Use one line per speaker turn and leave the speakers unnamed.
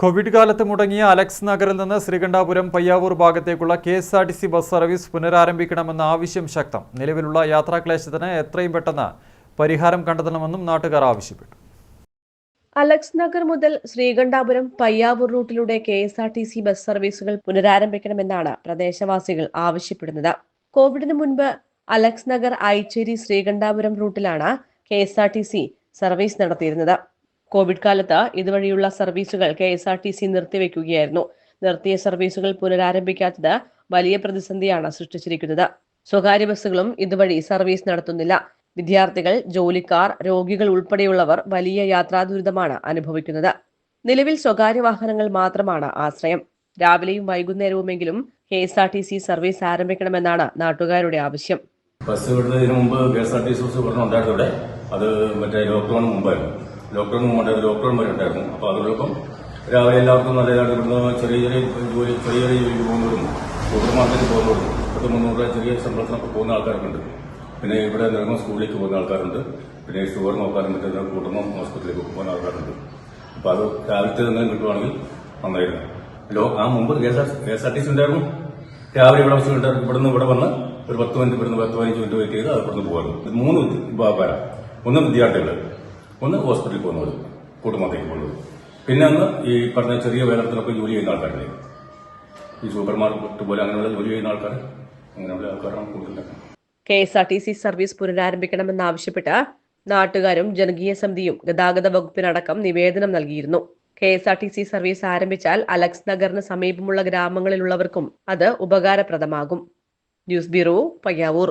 Covid കാലത്ത് മുടങ്ങിയ Alex നഗറിൽ നിന്ന് ശ്രീകണ്ഠാപുരം പയ്യാവൂർ ഭാഗത്തേക്കുള്ള K S R T C bus service പുനരാരംഭിക്കണമെന്ന ആവശ്യം ശക്തം. നിലവിലുള്ള യാത്രാക്ലേശത്തിന് എത്രയും പെട്ടെന്ന് പരിഹാരം കണ്ടെത്തണമെന്നും നാട്ടുകാർ ആവശ്യപ്പെട്ടു.
അലക്സ് നഗർ മുതൽ Sreekandapuram Payyavoor റൂട്ടിലൂടെ K S R T C bus സർവീസുകൾ പുനരാരംഭിക്കണമെന്നാണ് പ്രദേശവാസികൾ ആവശ്യപ്പെടുന്നത്. കോവിഡിന് മുൻപ് Alex Nagar Aicheri Sreekandapuram റൂട്ടിലാണ് K S R T C service നടത്തിയിരുന്നത്. കോവിഡ് കാലത്ത് ഇതുവഴിയുള്ള സർവീസുകൾ K S R T C നിർത്തിവെക്കുകയായിരുന്നു. നിർത്തിയ സർവീസുകൾ പുനരാരംഭിക്കാത്തത് വലിയ പ്രതിസന്ധിയാണ് സൃഷ്ടിച്ചിരിക്കുന്നത്. സ്വകാര്യ ബസ്സുകളും ഇതുവഴി സർവീസ് നടത്തുന്നില്ല. വിദ്യാർത്ഥികൾ ജോലിക്കാർ രോഗികൾ ഉൾപ്പെടെയുള്ളവർ വലിയ യാത്രാ ദുരിതമാണ് അനുഭവിക്കുന്നത്. നിലവിൽ സ്വകാര്യ വാഹനങ്ങൾ മാത്രമാണ് ആശ്രയം. രാവിലെയും വൈകുന്നേരവുമെങ്കിലും K S R T C service ആരംഭിക്കണമെന്നാണ് നാട്ടുകാരുടെ ആവശ്യം.
ബസ് വിടുന്നതിന് മുമ്പ് K S R T C bus ഇവിടെ. അത് മറ്റേ ലോക്ക്ഡൌൺ മുമ്പായിരുന്നു. ലോക്ക്ഡൌൺ മൂവ്മെന്റ് ലോക്ക്ഡൌൺ വരെ ഉണ്ടായിരുന്നു അപ്പോൾ അതോടൊപ്പം രാവിലെ എല്ലാവർക്കും നല്ല ഇതായിട്ട് ചെറിയ ചെറിയ ജോലി ചെറിയ ചെറിയ ജോലിക്ക് പോകുന്നവരും സൂപ്പർ മാർക്കറ്റിൽ പോകുന്നവരും പത്ത് മുന്നൂറ് ചെറിയ ശമ്പളത്തിനൊക്കെ പോകുന്ന ആൾക്കാരൊക്കെ പിന്നെ ഇവിടെ നിറങ്ങും സ്കൂളിലേക്ക് പോകുന്ന ആൾക്കാരുണ്ട്. പിന്നെ ഷുഗർ നോക്കാനും മറ്റേ കൂട്ടുന്ന ഹോസ്പിറ്റലിലേക്ക് പോകുന്ന ആൾക്കാരുണ്ട്. അപ്പോൾ അത് രാവിലത്തെ തന്നെ കിട്ടുവാണെങ്കിൽ നന്നായിരുന്നു. ലോ ആ മുമ്പ് K S R T C ഉണ്ടായിരുന്നു? രാവിലെ ഇവിടെ ബസ് ഉണ്ടായിരുന്നു ഇവിടുന്ന് ഇവിടെ വന്ന് ഒരു പത്ത് മിനിറ്റ് ഇവിടുന്ന് പത്ത് പതിനഞ്ച് മിനിറ്റ് വെയിറ്റ് ചെയ്ത് അത് ഇവിടുന്ന് ഇത് മൂന്ന് വ്യാപാരം ഒന്ന് വിദ്യാർത്ഥികൾ ഒന്ന് ഹോസ്പിറ്റലിൽ പോകുന്നവർ കുടുംബത്തേക്ക് പോകുന്നത് പിന്നെ അന്ന് ഈ പറഞ്ഞ ചെറിയ വേലത്തിലൊക്കെ ജോലി ചെയ്യുന്ന ആൾക്കാരുടെ ഈ സൂപ്പർ മാർക്കറ്റ് പോലെ അങ്ങനെയുള്ള ജോലി ചെയ്യുന്ന ആൾക്കാർ അങ്ങനെയുള്ള ആൾക്കാരാണ് കൂടുതൽ
K S R T C service പുനരാരംഭിക്കണമെന്നാവശ്യപ്പെട്ട് നാട്ടുകാരും ജനകീയ സമിതിയും ഗതാഗത വകുപ്പിനടക്കം നിവേദനം നൽകിയിരുന്നു. K S R T C service ആരംഭിച്ചാൽ Alex നഗറിന് സമീപമുള്ള ഗ്രാമങ്ങളിലുള്ളവർക്കും അത് ഉപകാരപ്രദമാകും. News bureau Payyavur.